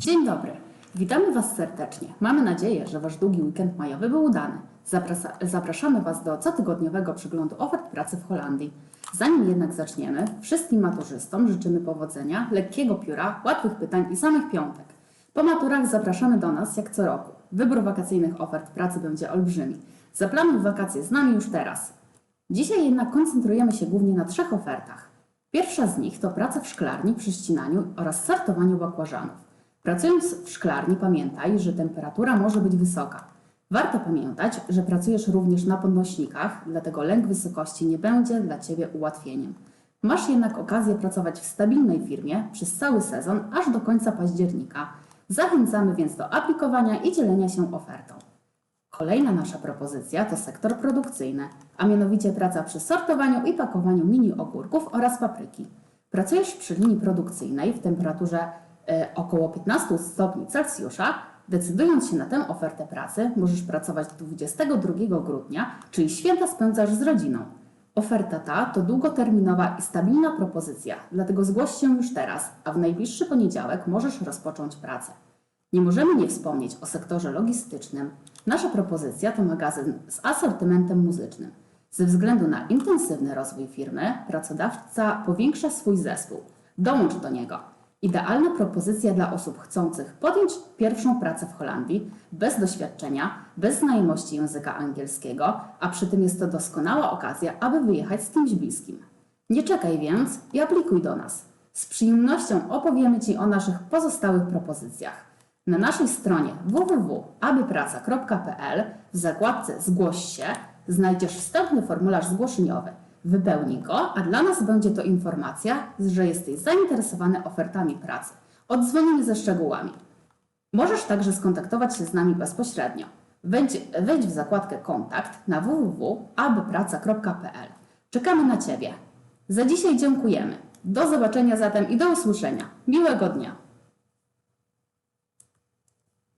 Dzień dobry. Witamy Was serdecznie. Mamy nadzieję, że Wasz długi weekend majowy był udany. Zapraszamy Was do cotygodniowego przeglądu ofert pracy w Holandii. Zanim jednak zaczniemy, wszystkim maturzystom życzymy powodzenia, lekkiego pióra, łatwych pytań i samych piątek. Po maturach zapraszamy do nas jak co roku. Wybór wakacyjnych ofert pracy będzie olbrzymi. Zaplanuj wakacje z nami już teraz. Dzisiaj jednak koncentrujemy się głównie na trzech ofertach. Pierwsza z nich to praca w szklarni przy ścinaniu oraz sortowaniu bakłażanów. Pracując w szklarni pamiętaj, że temperatura może być wysoka. Warto pamiętać, że pracujesz również na podnośnikach, dlatego lęk wysokości nie będzie dla Ciebie ułatwieniem. Masz jednak okazję pracować w stabilnej firmie przez cały sezon aż do końca października. Zachęcamy więc do aplikowania i dzielenia się ofertą. Kolejna nasza propozycja to sektor produkcyjny, a mianowicie praca przy sortowaniu i pakowaniu mini ogórków oraz papryki. Pracujesz przy linii produkcyjnej w temperaturze około 15 stopni Celsjusza. Decydując się na tę ofertę pracy, możesz pracować 22 grudnia, czyli święta spędzasz z rodziną. Oferta ta to długoterminowa i stabilna propozycja, dlatego zgłoś się już teraz, a w najbliższy poniedziałek możesz rozpocząć pracę. Nie możemy nie wspomnieć o sektorze logistycznym. Nasza propozycja to magazyn z asortymentem muzycznym. Ze względu na intensywny rozwój firmy, pracodawca powiększa swój zespół. Dołącz do niego. Idealna propozycja dla osób chcących podjąć pierwszą pracę w Holandii, bez doświadczenia, bez znajomości języka angielskiego, a przy tym jest to doskonała okazja, aby wyjechać z kimś bliskim. Nie czekaj więc i aplikuj do nas. Z przyjemnością opowiemy Ci o naszych pozostałych propozycjach. Na naszej stronie www.abypraca.pl w zakładce Zgłoś się znajdziesz wstępny formularz zgłoszeniowy. Wypełnij go, a dla nas będzie to informacja, że jesteś zainteresowany ofertami pracy. Odzwonimy ze szczegółami. Możesz także skontaktować się z nami bezpośrednio. Wejdź, wejdź w zakładkę Kontakt na www.abypraca.pl. Czekamy na Ciebie. Za dzisiaj dziękujemy. Do zobaczenia zatem i do usłyszenia. Miłego dnia.